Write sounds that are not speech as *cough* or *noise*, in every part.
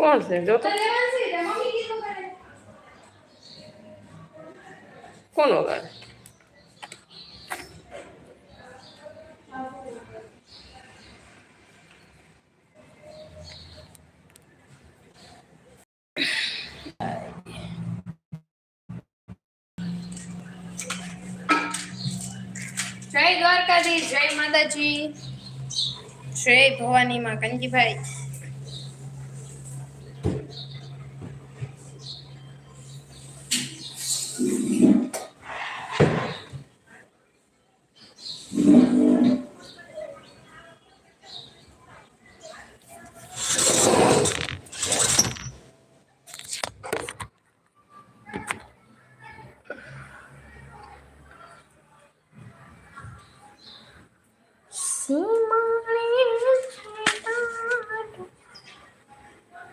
કોણ છે? જો તો. કોણ વગાડે જય દ્વારકાધીશ જય માતાજી. જય ભવાની માં કંજીભાઈ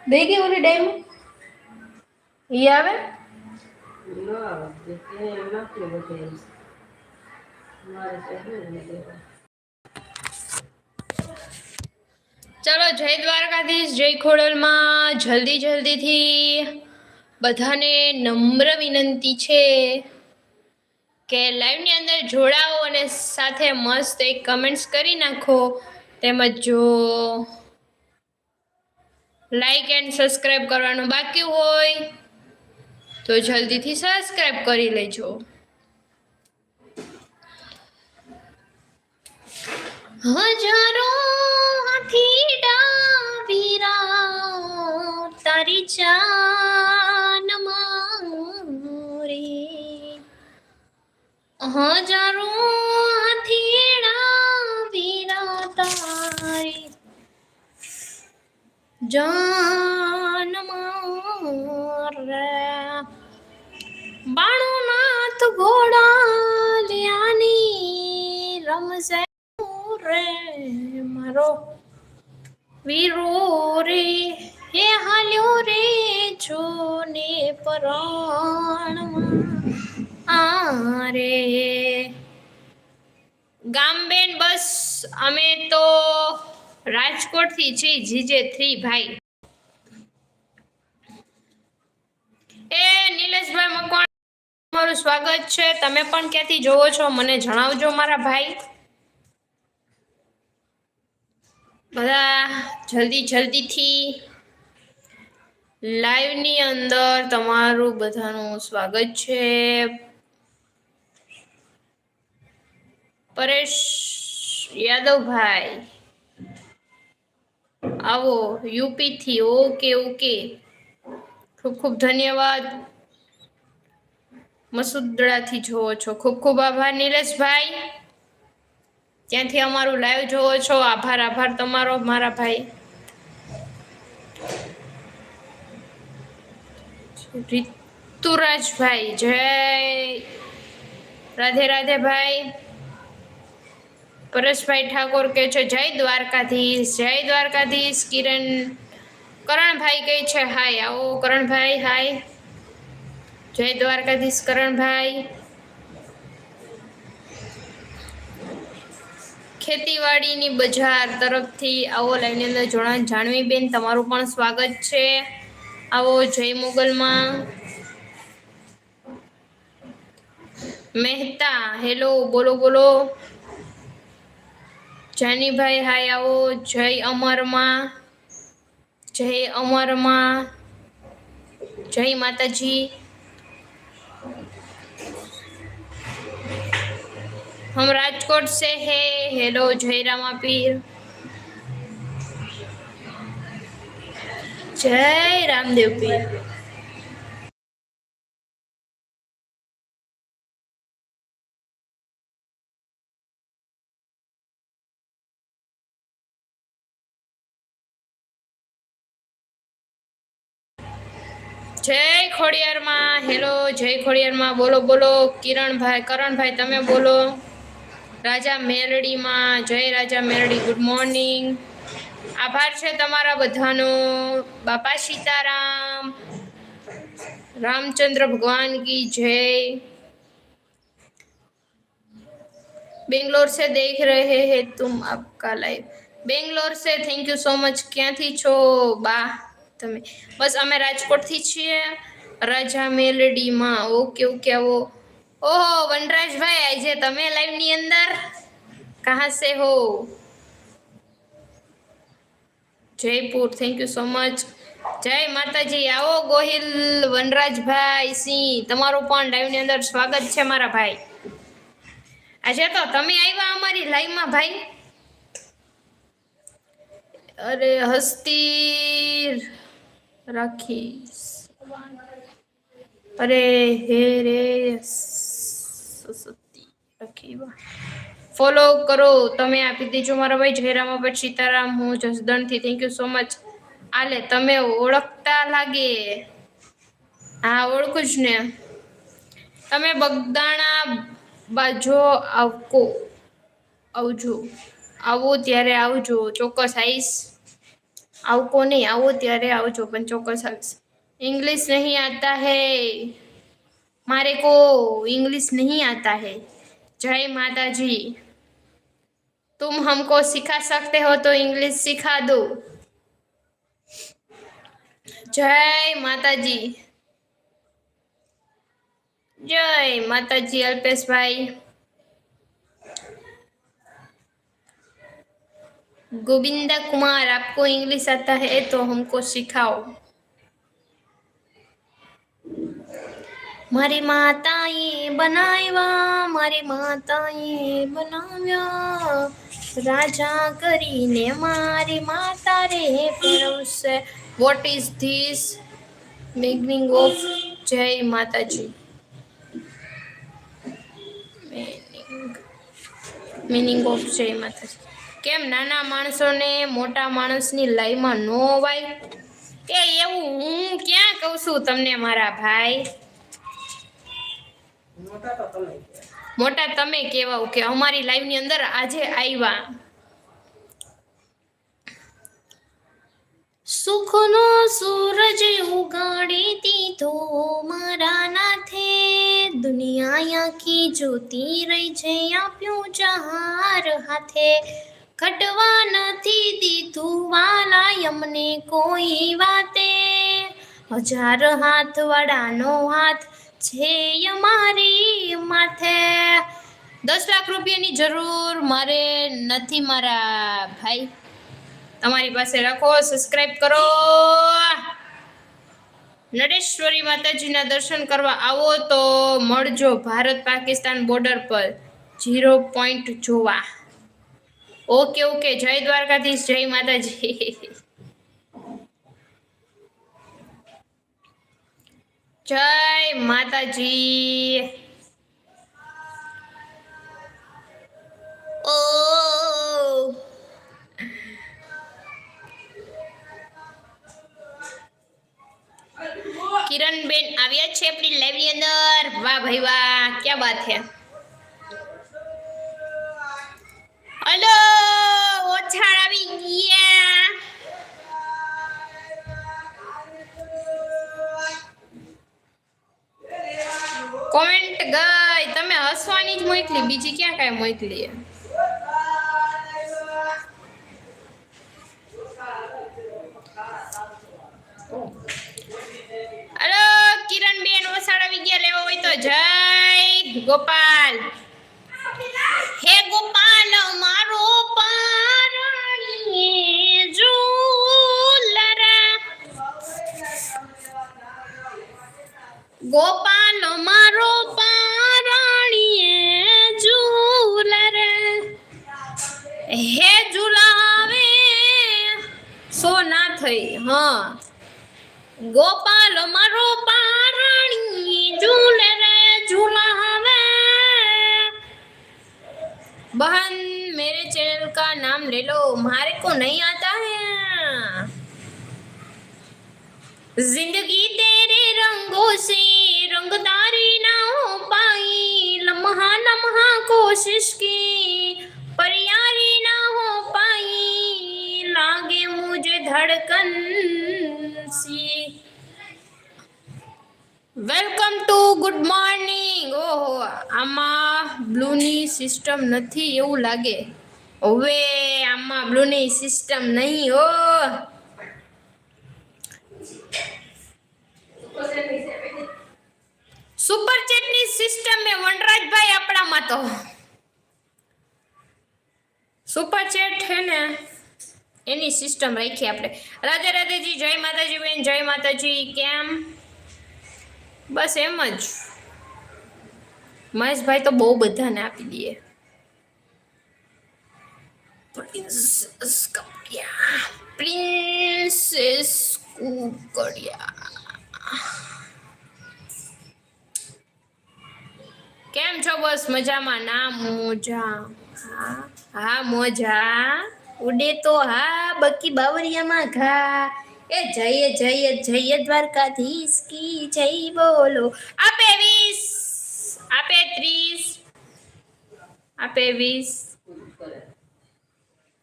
દઈ ગઈ ઓલી ડાઈમ ઈ આવે ચલો જય દ્વારકાધીશ જય ખોડલમાં. જલ્દી જલ્દીથી બધાને નમ્ર વિનંતી છે કે લાઈવની અંદર જોડાઓ અને સાથે મસ્ત એક કમેન્ટ્સ કરી નાખો. તેમજ જો લાઈક એન્ડ સબસ્ક્રાઈબ કરવાનું બાકી હોય તો જલ્દીથી સબસ્ક્રાઇબ કરી લેજો. હજારો હાથીડા વીરા તારી જાન મારે. હજારો હાથીડા વીરા તારી જાન મારે. બાણુનાથ ઘોડા લ્યાની રમશે રે મારો. વીરો રે હે હાલ્યો રે જોને પરાણમાં. આ રે. ગામબેન બસ, અમે તો રાજકોટથી છે, જીજે થ્રી ભાઈ. એ નિલેશભાઈ મકવાણ તમારું સ્વાગત છે. તમે પણ ક્યાંથી જોવો છો મને જણાવજો મારા ભાઈ. બધા જલ્દી જલ્દીથી લાઈવની અંદર તમારું બધાનું સ્વાગત છે. પરેશ યાદવભાઈ, આવો યુપીથી, ઓકે ઓકે. ખૂબ ખૂબ ધન્યવાદ. મસુદડાથી જોવો છો. ખૂબ ખૂબ આભાર નિલેશભાઈ. ત્યાંથી અમારું લાઈવ જોવો છો. આભાર આભાર તમારો, મારા ભાઈ. રિતુરાજભાઈ જય રાધે રાધે ભાઈ. પરેશભાઈ ઠાકોર કે છે, જય દ્વારકાધીશ જય દ્વારકાધીશ. કિરણ, કરણભાઈ કહે છે, હાય, આવો કરણભાઈ, હાય. જય દ્વારકાધીશ કરણભાઈ. ખેતીવાડીની બજાર તરફથી આવો લાઈનની અંદર જોડાણ જાણવી બેન તમારું પણ સ્વાગત છે. આવો જય મોગલમાં. મહેતા, હેલો, બોલો બોલો. જાનીભાઈ હાય, આવો, જય અમરમાં. જય અમરમાં. જય માતાજી. हम राजकोट से है हेलो जय रामा पीर जय रामदेव पीर જય ખોડિયારમાં હેલો જય ખોડિયારમાં બોલો બોલો કિરણભાઈ કરણભાઈ તમે બોલો રાજા મેરડીમાં. જય રાજા મેરડી ગુડ મોર્નિંગ આભાર છે તમારા બધાનો. બાપા સીતારામ. રામચંદ્ર ભગવાન કી જય. બેંગ્લોર સે દેખ રહે હે તુમ આપકા લાઈવ બેંગ્લોર સે થેન્ક યુ સો મચ ક્યાંથી છો? બા તમે. બસ અમે રાજકોટથી છીએ. રાજા મેલડીમાં ઓકે ઓકે આવો. ઓહો, વનરાજભાઈ, આજે તમે લાઈવની અંદર? કહા સે હો? Jaipur thank you so much જય માતાજી, આવો ગોહિલ વનરાજભાઈ સિંહ. તમારું પણ લાઈવની અંદર સ્વાગત છે મારા ભાઈ. આજે તો તમે આવ્યા અમારી લાઈવમાં ભાઈ? અરે હસ્તી રાખીશ. અરે, હે રે રાખી ફોલો કરો તમે આપી દેજો મારા ભાઈ જયરામાપટ સીતારામ હું જસદણથી થેન્ક યુ સો મચ આલે તમે ઓળખતા લાગે હા ઓળખું જ ને તમે બગદાણા બાજુ આવકો આવજો આવો ત્યારે આવજો ચોક્કસ આવીશ આવકો નહીં આવો ત્યારે આવજો પણ ચોક્કસ આવીશ इंग्लिश नहीं आता है मारे को इंग्लिश नहीं आता है जय माता जी तुम हमको सिखा सकते हो तो इंग्लिश सिखा दो। जय माता जी जय माता जी अल्पेश भाई। गोविंदा कुमार, आपको इंग्लिश आता है तो हमको सिखाओ। મારી માતાએ બનાવ્યા, મારી માતાએ બનાવ્યા. રાજા કરીને મારી માતા રે ફેરવશે. What is this beginning of જય માતાજી. મિનિંગ ઓફ જય માતાજી. કેમ નાના માણસોને મોટા માણસની લાઈમાં નો અવાય એ એવું હું ક્યાં કહું છું તમને મારા ભાઈ? મોટા તમે કેવાઓ કે અમારી લાઈવની અંદર આજે આવ્યા સુખનો સૂરજ ઉગાડી દીધો મારા નાથે. દુનિયા આખી જોતી રહી છે, આપ્યું જહાર હાથે. ખટવા નથી દીધું વાલા અમને કોઈ વાતે. હજાર હાથ વડાનો હાથ છે અમારી માથે. દસ લાખ રૂપિયાની જરૂર મારે નથી મારા ભાઈ. તમારી પાસે રાખો સબસ્ક્રાઇબ કરો. નરેશ્વરી માતાજીના દર્શન કરવા આવો તો મળજો ભારત પાકિસ્તાન બોર્ડર પર. ઝીરો પોઈન્ટ જોવા. ઓકે ઓકે જય દ્વારકાધીશ, જય માતાજી. *laughs* જય માતાજી. ઓ. કિરણબેન આવ્યા છે આપણી લાઈવની અંદર. વાહ ભાઈ વાહ, ક્યાં વાત છે? હલો હસવાની જ મોકલી બીજી ક્યાં કાંઈ મોકલી बहन, मेरे चैनल का नाम ले लो। हमारे को नहीं आता है। ज़िंदगी तेरे रंगों से रंगदारी ना हो पाई। लम्हा लम्हा कोशिश की, पर यारी ना हो पाई। लागे मुझे धड़कन सी। વેલકમ ટુ ગુડ મોર્નિંગ ઓહો, આમાં બ્લૂની સિસ્ટમ નથી એવું લાગે. હવે આમાં બ્લૂની સિસ્ટમ નહીં, હો. સુપર ચેટની સિસ્ટમ એ વનરાજભાઈ આપણામાં તો. સુપર ચેટ છે ને, એની સિસ્ટમ રાખી આપણે. રાધે રાધેજી, જય માતાજી બેન, જય માતાજી. કેમ? બસ એમ જ. મહેશભાઈ તો બહુ બધાને આપી દઈએ. Princess Kukadiya Princess Kukadiya. કેમ છો? બસ મજામાં. ના, મોજા. હા હા, મોજા. ઉડે તો હા, બકી બાવરિયામાં ઘા. એ જય જય જય દ્વારકાધીશ કી જય બોલો. આપે વીસ, આપે ત્રીસ, આપે વીસ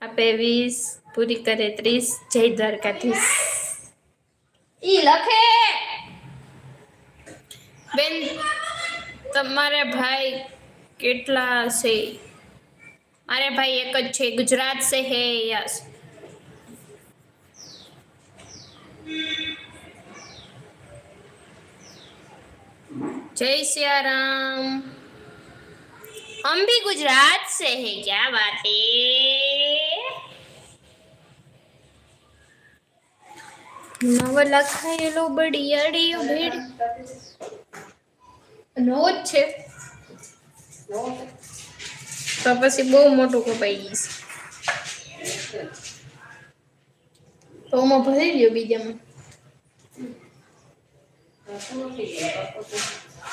આપે વીસ, પૂરી કરે ત્રીસ. જય દ્વારકાધીશ. ઈ લખે. બેન, તમારે ભાઈ કેટલા છે? મારે ભાઈ એક જ છે, ગુજરાત સે હે યસ. जय सिया राम हम भी गुजरात से हैं क्या बात है નવ લખાયેલો બડિયાડીઓ ભેડ નવો જ છે તો પછી બહુ મોટું કપાઈ ગઈશ તો હું ભરી લ્યો બીજામાં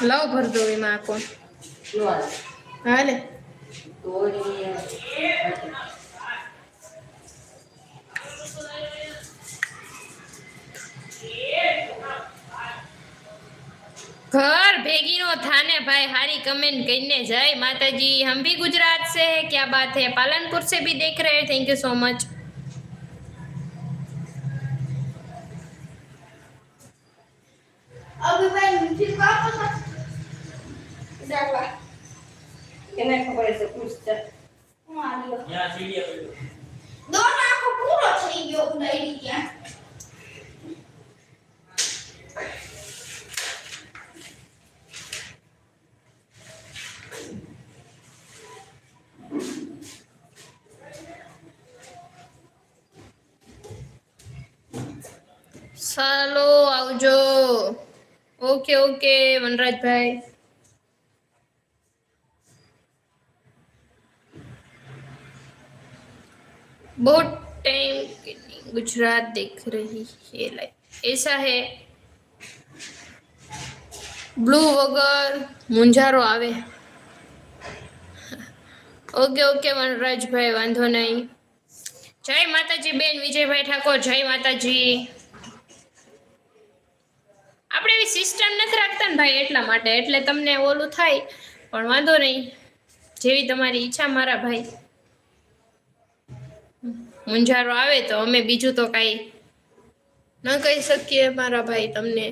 લાવ ભર દો એમાં આ કોણ હાલે ઘર ભેગી નો થાને भाई हारी कमेंट कहीने जय माता जी हम भी गुजरात से हैं क्या बात है पालनपुर से भी देख रहे हैं थैंक यू सो मच અભી ભાઈ મીઠી કાપો છો દાખલા એને ખબર છે પૂછતા હું આવ્યો ત્યાં સીડીએ પડ્યો દોડ આખો પૂરો થઈ ગયો ઉડાડી ત્યાં ચાલો આવજો ઓકે ઓકે વનરાજભાઈ बहुत टाइम के लिए गुजरात देख रही है लाइफ ऐसा है બ્લુ વગર મુંજારો આવે ઓકે ઓકે વનરાજભાઈ વાંધો નહીં જય માતાજી બેન વિજયભાઈ ઠાકોર જય માતાજી આપણે એવી સિસ્ટમ નથી રાખતા ને ભાઈ એટલા માટે. એટલે તમને ઓલું થાય, પણ વાંધો નહીં. જેવી તમારી ઈચ્છા મારા ભાઈ. મુંજારો આવે તો અમે બીજું તો કાંઈ ન કહી શકીએ મારા ભાઈ તમને.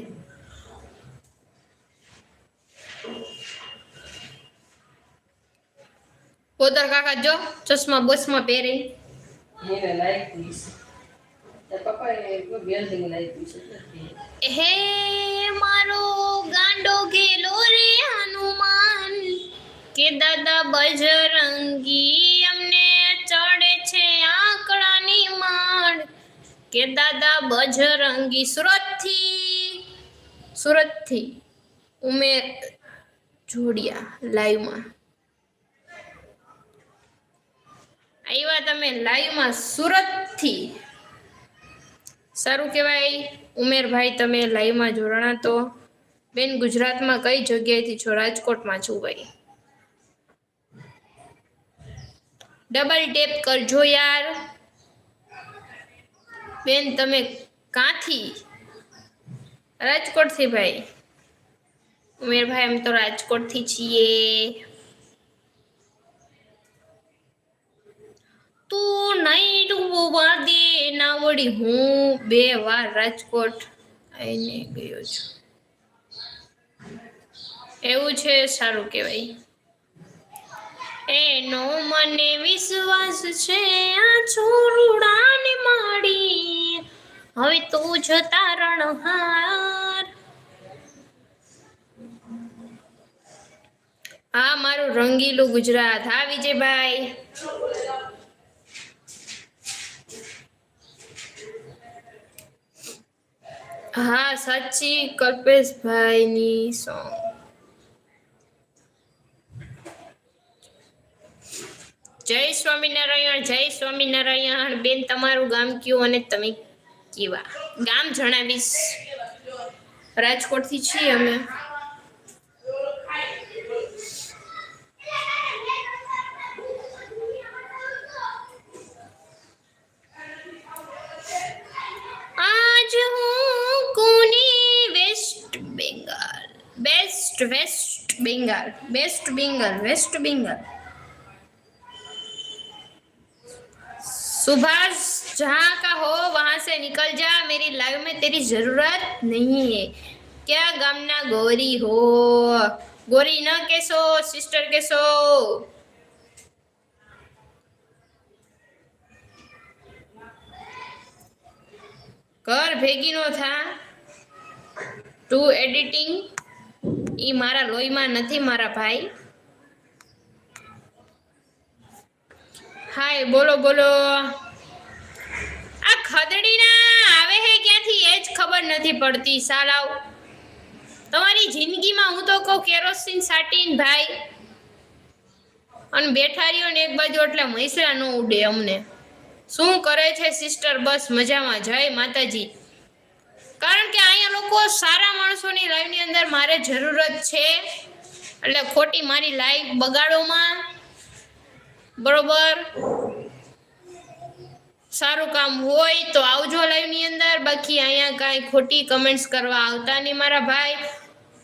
પોતર કાકા જો ચશ્મા બસમાં પહેરી. એને હે મારો ગાંડો ગેલો રે હનુમાન, કે દાદા બજરંગી અમને ચડે છે આંકડાની માણ કે દાદા બજરંગી સુરતથી સુરતથી ઉમેર જોડિયા લાઈવમાં. આવ્યા તમે લાઈવમાં સુરતથી. સારું કહેવાય. ઉમેરભાઈ, તમે લાઈવમાં જોડાણા તો. બેન, ગુજરાતમાં કઈ જગ્યાએથી છો? રાજકોટમાં છું ભાઈ. ડબલ ટેપ કરજો યાર. બેન, તમે કાંથી? રાજકોટથી ભાઈ. ઉમેરભાઈ એમ તો રાજકોટથી છીએ. તું નહીં ડૂબવા વાદે ના વળી હું બે વાર રાજકોટ આવીને ગયો છું. એવું છે, સારું કહેવાય. એનો મને વિશ્વાસ છે, આ છોરુડાને માડી હવે તું જતા રણહાર હા, મારું રંગીલું ગુજરાત. હા, વિજયભાઈ. હા, સાચી કલ્પેશભાઈની સોંગ જય સ્વામિનારાયણ જય સ્વામિનારાયણ. બેન, તમારું ગામ કયું અને તમે કેવા? ગામ જણાવીશ. રાજકોટથી છીએ અમે. આજ હું कोने west Bengal best west Bengal best Bengal, west Bengal. Subhash, जहाँ का हो, वहाँ से निकल जा। मेरी लाइफ में तेरी ज़रूरत नहीं है। क्या गमना गोरी हो? गोरी न कैसो सिस्टर कैसो કર ભેગી નો થા. ટુ એડિટિંગ એ મારા લોહીમાં નથી, મારા ભાઈ. હાય, બોલો બોલો. આ ખદડીના આવે હે ક્યાંથી? એ જ ખબર નથી પડતી, સાલાવ. તમારી જિંદગીમાં હું તો કહું કેરોસીન, સાટીન, ભાઈ. અને બેઠા રહ્યો ને એક બાજુ એટલે મૈસરા ન ઉડે અમને. શું કરે છે સિસ્ટર બસ મજામાં. જય માતાજી. કારણ કે અહીંયા લોકો સારા માણસોની લાઈવની અંદર મારે જરૂરત છે. એટલે ખોટી મારી લાઈફ બગાડોમાં. બરોબર? સારું કામ હોય તો આવજો લાઈવની અંદર. બાકી અહીંયા કાંઈ ખોટી કમેન્ટ્સ કરવા આવતા નહીં મારા ભાઈ.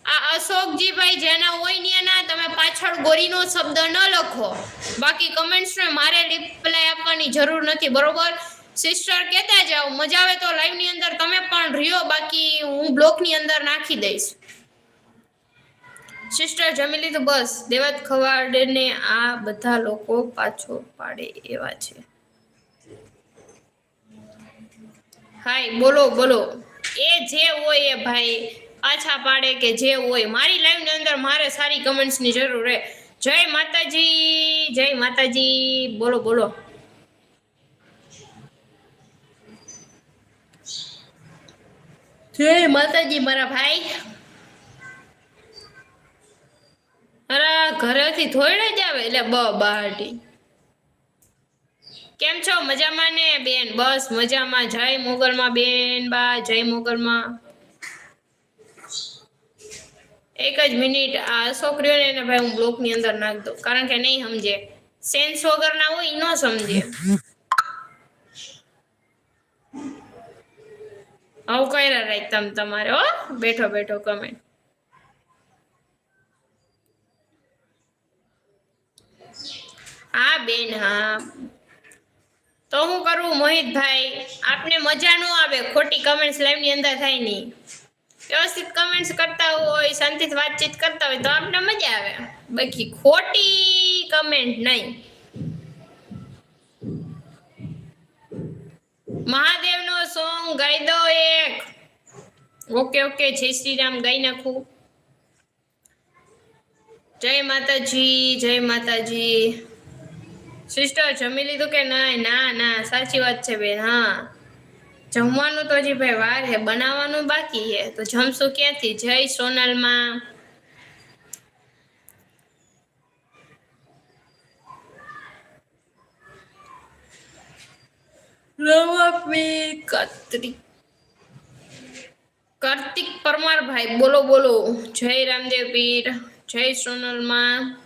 આ અશોકજીભાઈ જેના હોય ને એના, તમે પાછળ ગોરીનો શબ્દ ન લખો. બાકી કમેન્ટ્સને મારે રિપ્લાય આપવાની જરૂર નથી, બરોબર? સિસ્ટર કહેતા જાઓ, મજા આવે તો લાઈવની અંદર તમે પણ રહ્યો, બાકી હું બ્લોકની અંદર નાખી દઈશ. સિસ્ટર જમી લીધું? બસ. દેવત ખવાડને આ બધા લોકો પાછો પાડે એવા છે. હાય બોલો બોલો. એ જે હોય એ ભાઈ પાછા પાડે કે જે હોય. મારી લાઈવની અંદર મારે સારી કમેન્ટ્સની જરૂર હે. જય માતાજી જય માતાજી. બોલો બોલો. જય માતાજી મારા ભાઈ. અરે ઘરેથી થોડે જ આવે. એટલે બ બાટી કેમ છો? મજામાં ને બેન? બસ મજામાં. જય મોગલમાં બેન બા, જય મોગલમાં. એક જ મિનિટ આ છોકરીઓને એને ભાઈ હું બ્લોકની અંદર નાખ દઉં. કારણ કે નહીં સમજે. સેન્સ વગરના હોય ન સમજે. આવું કર્યા રાખ તમ તમારે, હો. બેઠો બેઠો કમેન્ટ હા, બેન, હા. તો હું કરું, મોહિતભાઈ? આપને મજા ન આવે. ખોટી કમેન્ટ્સ લાઈવની અંદર થાય નહીં. વ્યવસ્થિત કમેન્ટ્સ કરતા હોય, શાંતિથી વાતચીત કરતા હોય, તો આપણે મજા આવે. બાકી ખોટી કમેન્ટ નહીં. મહાદેવનો સોંગ ગાઈ દો એક. ઓકે ઓકે, જય શ્રી રામ ગાઈ નાખું. જય માતાજી જય માતાજી. સિસ્ટર, જમી લીધું કે નહીં? ના ના, સાચી વાત છે બેન, હા. જમવાનું તો હજી ભાઈ વાર છે બનાવવાનું બાકી છે. તો જમશું ક્યાંથી? જય સોનલમાં. કાર્તિક પરમાર ભાઈ બોલો બોલો. જય રામદેવ પીર. જય સોનલમાં.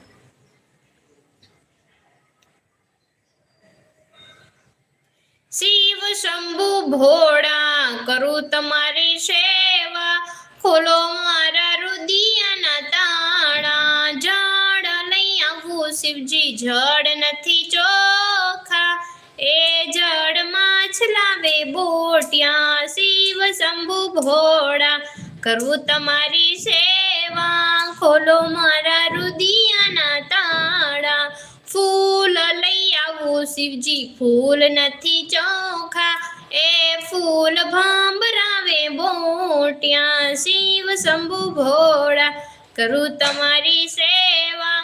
શિવ શંભુ ભોળા કરું તમારી સેવા. ખોલો મારા રુદિયાના તાળા જળ લઈ આવું શિવજી, જળ નથી ચોખા. એ જળમાં લાવે બોટિયા. શિવ શંભુ ભોળા કરું તમારી સેવા. ખોલો મારા રુદિયાના તાળા ફૂલ લઈ આવું શિવજી ફૂલ નથી ચોખા, એ ફૂલ ભાંભરાવે બોટિયા, શિવ શંભુ ભોળા, કરું તમારી સેવા,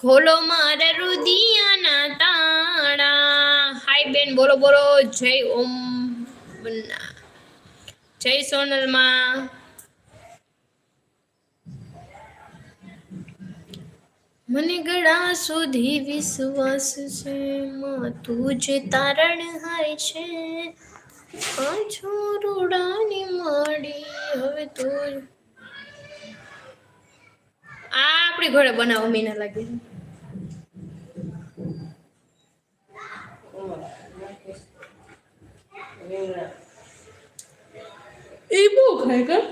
ખોલો મારા રુદિયાના તાણા. હાય બેન, બોલો બોલો, જય ઓમ. જય સોનલમાં. મને ગળા સુધી વિશ્વાસ છે. માં તું જે તારણ હાય છે. પાછો રૂડાની માડી હવે તું આ આપણી ઘોડે બનાવો મીના લાગે. એ બહુ ખાય કા?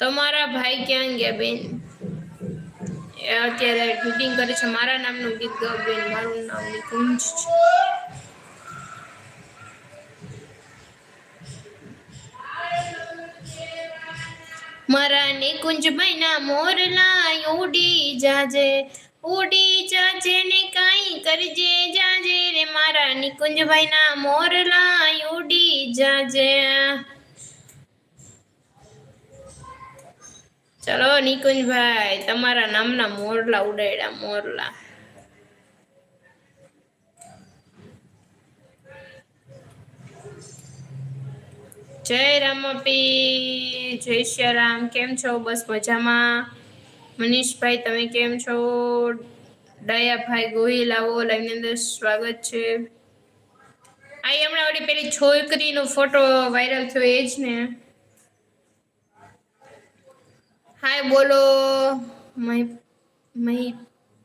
તમારા ભાઈ ક્યાં ગયા બેન? અત્યારે મીટિંગ કરે છે. મારા નામનું ગીત ગાવ બેન. મારું નામ નિકુંજ છે. મારા નિકુંજભાઈ ના મોરલા ઉડી જાજે. ઉડી જાજે ને કાઈ કરજે જાજે રે મારા નિકુંજભાઈ ના મોરલા ઉડી જાજે. ચલો નિકુંજભાઈ, તમારા નામના મોરલા ઉડાડ્યા મોરલા. જય રામપી જય શ્રી રામ કેમ છો? બસ મજામાં. મનીષભાઈ, તમે કેમ છો? દયાભાઈ ગોહિલ, આવો લાઈવની અંદર સ્વાગત છે. આ હમણાં ઓલી પેલી છોકરીનો ફોટો વાયરલ થયો એ જ ને. હાય, બોલો,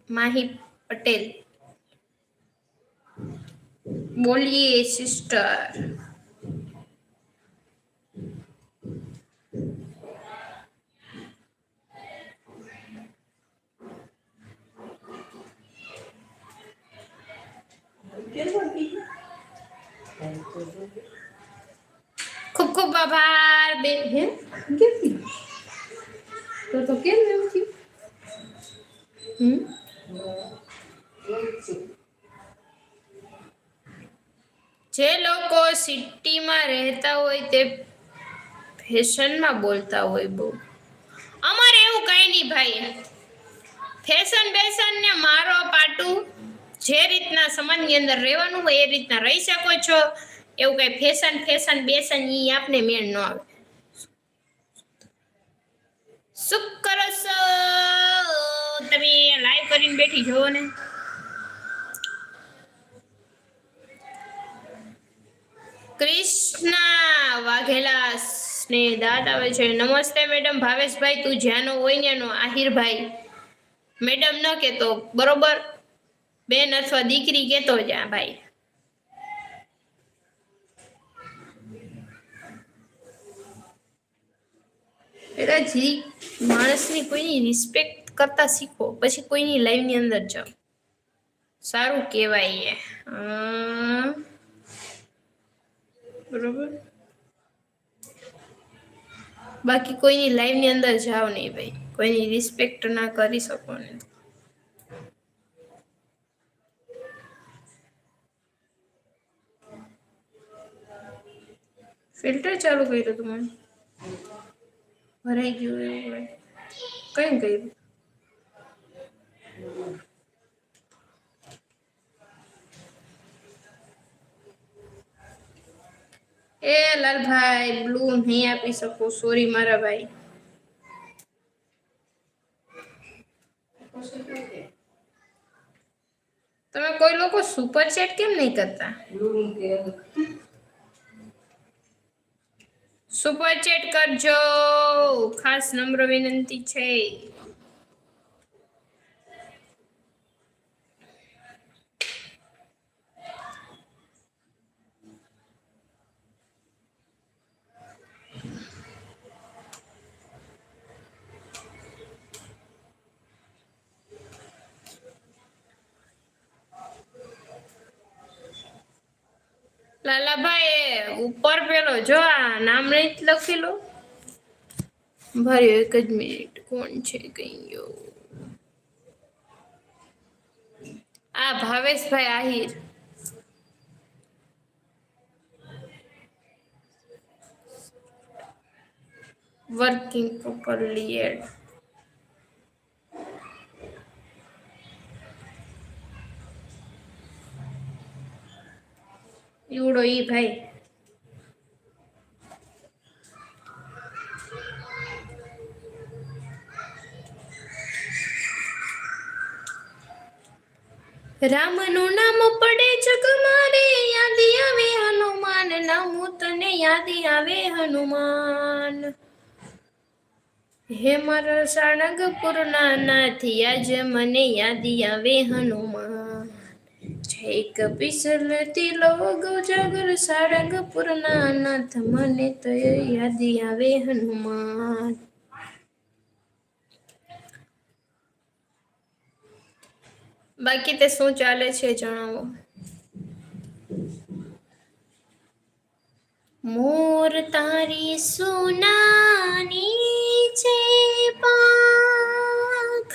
માહી પટેલ. બોલીએ સિસ્ટર કેટલું કીધું ખૂબ ખૂબ આભાર બેન. હે? કેમ? તો તો કેમ થયું? હમ? જે લોકો સિટીમાં રહેતા હોય તે ફેશનમાં બોલતા હોય બહુ. અમારે એવું કઈ નહીં ભાઈ. ફેશન બેશન ને મારો પાટું જે રીતના સમાજની અંદર રહેવાનું હોય એ રીતના રહી શકો છો. એવું કઈ ફેશન ફેશન બેસન ઈ આપને મેળ ન આવે. શું કરો તમે લાઈવ કરીને બેઠી જોવો ને. કૃષ્ણા વાઘેલા ને દાદ આવે છે. નમસ્તે મેડમ ભાવેશભાઈ, તું જ્યાંનો હોય ત્યાંનો આહિરભાઈ મેડમ ન કેતો બરોબર? બેન અથવા દીકરી કેતો આ ભાઈ. પેલા જી માણસની કોઈની રિસ્પેક્ટ કરતા શીખો, પછી કોઈની લાઈવની અંદર જાઓ. સારું કહેવાય બરોબર? બાકી કોઈની લાઈફની અંદર જાઓ નહીં ભાઈ. કોઈની રિસ્પેક્ટ ના કરી શકો ને ફિલ્ટર ચાલુ કર્યું તું મને. ભરાઈ ગયું એવું કઈ કઈ કર્યું એ લાલભાઈ બ્લુ નહીં આપી શકો સોરી મારા ભાઈ તમે કોઈ લોકો સુપર ચેટ કેમ નહીં કરતા લૂણ કે સુપર ચેટ કરજો. ખાસ નમ્ર વિનંતી છે. લખી લો ભર્યો એક જ મિનિટ કોણ છે ગયો આ ભાવેશભાઈ આહિર વર્કિંગ પ્રોપરલી એડ એવડો ઈ ભાઈ રામનું નામ પડે જગમારે યાદી આવે હનુમાન નામું તને યાદી આવે હનુમાન. હે મારા સાણગપુરના નાથી, આજ મને યાદી આવે હનુમાન. જય કપિસલતી લોગ જગર સારંગપુરના નાથ, મને તો યાદી આવે હનુમાન. બાકી તે શું ચાલે છે જણાવો? મોર તારી સોનાની છે પાંખ.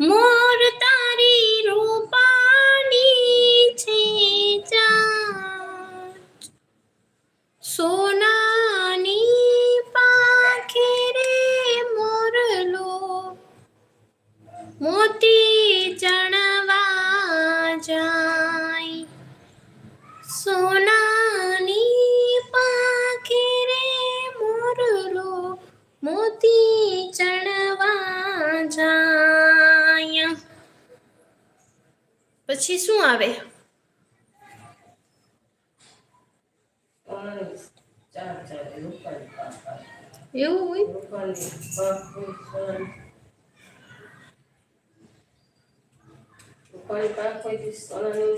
મોર તારી રૂપાની છે ચાંચ. સોનાની પાંખે રે મોરલો મોતી ચણવા જાય. સોનાની પાખે રે મોરલો મોતી ચણવા જાય. પછી શું આવે? એવું હોય? પાંચ કોઈ સોનાની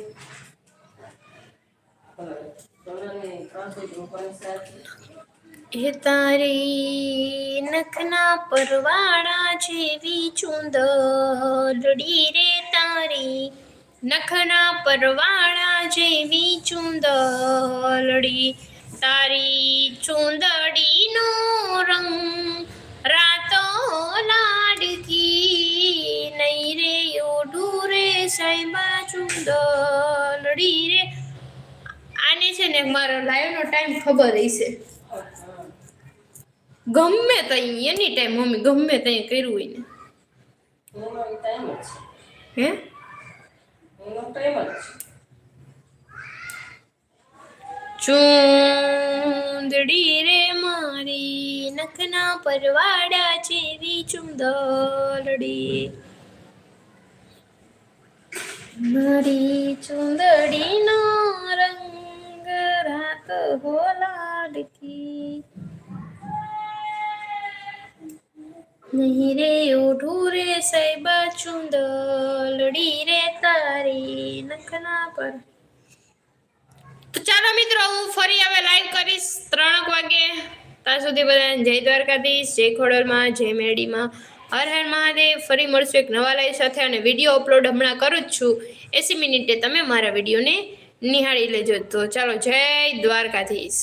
સોનાની પાંચ કોઈ રૂપાની એ તારી નખના પરવાળા જેવી ચુંદડી રે તારી. નખના પરવાળા જેવી ચુંદડી તારી ચુંદડીનો રંગ રાતો લાડકી નહીં રે ઓઢું રે સાહેબા ચુંદડી રે આને છે ને મારો લાઈવનો ટાઈમ ખબર હશે ગમે તઈ એની ટાઈમ મમ્મી ગમે તઈ કર્યું હોય ને હે ચૂંદડી રે મારી નખના પરવાડા જેવી ચુંદડી મારી ચુંદડીનો રંગ રાત હો લાડકી. નહીં રે ઓઢું રે સાહેબા ચુંદડી રે તારી નખના પર. તો ચાલો મિત્રો, હું ફરી હવે લાઈવ કરીશ ત્રણ વાગે. ત્યાં સુધી બધાને જય દ્વારકાધીશ, જય ખોડલમાં જય મેડીમાં હર હર મહાદેવ, ફરી મળશું એક નવા લાઈવ સાથે અને વીડિયો અપલોડ હમણાં કરું જ છું. એસી મિનિટે તમે મારા વિડીયોને નિહાળી લેજો. તો ચાલો, જય દ્વારકાધીશ.